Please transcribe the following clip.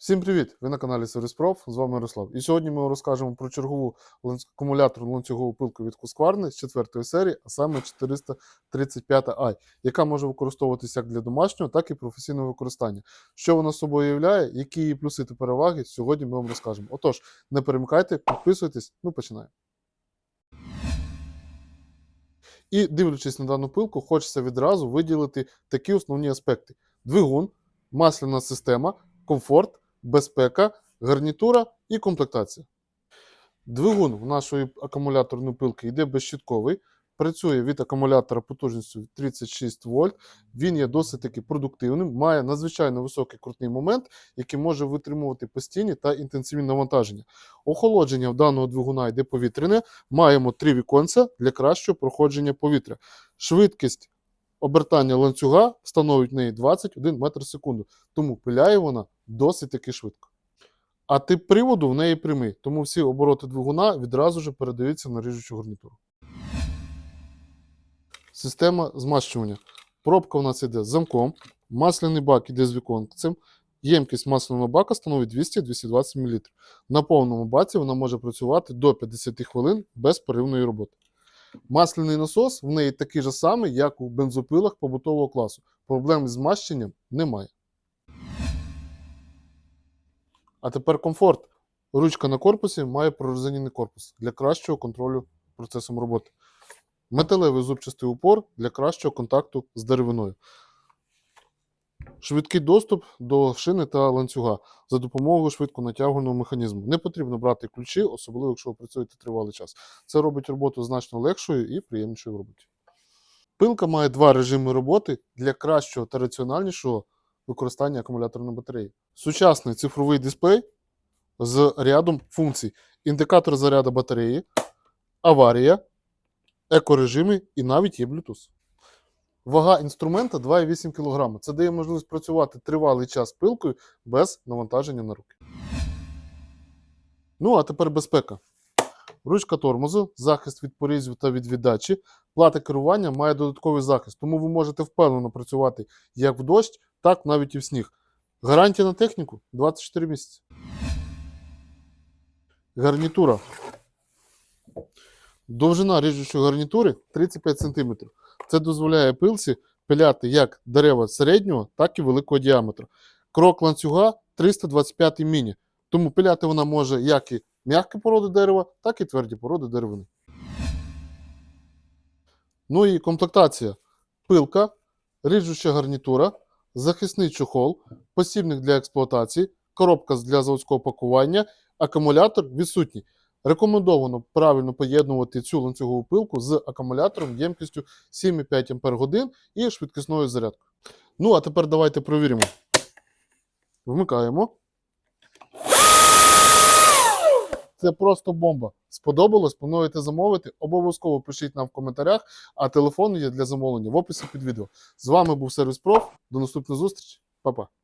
Всім привіт! Ви на каналі Сервіспроф, з вами Ярослав. І сьогодні ми розкажемо про чергову акумуляторну ланцюгову пилку від Husqvarna з четвертої серії, а саме 435i, яка може використовуватися як для домашнього, так і професійного використання. Що вона собою являє, які її плюси та переваги, сьогодні ми вам розкажемо. Отож, не перемикайте, підписуйтесь, ну починаємо. І дивлячись на дану пилку, хочеться відразу виділити такі основні аспекти: двигун, масляна система, комфорт, безпека, гарнітура і комплектація. Двигун в нашої акумуляторної пилки йде безщітковий, працює від акумулятора потужністю 36 вольт. Він є досить таки продуктивним, має надзвичайно високий крутний момент, який може витримувати постійні та інтенсивні навантаження. Охолодження в даного двигуна йде повітряне. Маємо три віконця для кращого проходження повітря. Швидкість обертання ланцюга становить в неї 21 метр в секунду, тому пиляє вона досить таки швидко. А тип приводу в неї прямий, тому всі обороти двигуна відразу ж передаються на ріжучу гарнітуру. Система змащування. Пробка у нас йде з замком, масляний бак йде з віконцем. Ємкість масляного бака становить 200-220 мл. На повному баці вона може працювати до 50 хвилин без перервної роботи. Масляний насос в неї такий же самий, як у бензопилах побутового класу. Проблем з змащенням немає. А тепер комфорт. Ручка на корпусі має прорезинений корпус для кращого контролю процесом роботи. Металевий зубчастий упор для кращого контакту з деревиною. Швидкий доступ до шини та ланцюга за допомогою швидко натягувального механізму. Не потрібно брати ключі, особливо якщо ви працюєте тривалий час. Це робить роботу значно легшою і приємнішою в роботі. Пилка має два режими роботи для кращого та раціональнішого використання акумуляторної батареї. Сучасний цифровий дисплей з рядом функцій: індикатор заряду батареї, аварія, екорежими і навіть є Bluetooth. Вага інструмента 2,8 кг. Це дає можливість працювати тривалий час пилкою без навантаження на руки. Ну, а тепер безпека. Ручка тормозу, захист від порізів та від віддачі. Плата керування має додатковий захист, тому ви можете впевнено працювати як в дощ, так навіть і в сніг. Гарантія на техніку 24 місяці. Гарнітура. Довжина ріжучої гарнітури 35 см. Це дозволяє пилці пиляти як дерева середнього, так і великого діаметру. Крок ланцюга 325 міні. Тому пиляти вона може як і м'які породи дерева, так і тверді породи деревини. Ну і комплектація. Пилка, ріжуча гарнітура, захисний чохол, посібник для експлуатації, коробка для заводського пакування, акумулятор відсутній. Рекомендовано правильно поєднувати цю ланцюгову пилку з акумулятором ємкістю 7,5 Ах і швидкісною зарядкою. Ну, а тепер давайте провіримо. Вмикаємо. Це просто бомба. Сподобалось? Плануєте замовити? Обов'язково пишіть нам в коментарях, а телефон є для замовлення в описі під відео. З вами був Сервіс Проф. До наступної зустрічі. Па-па.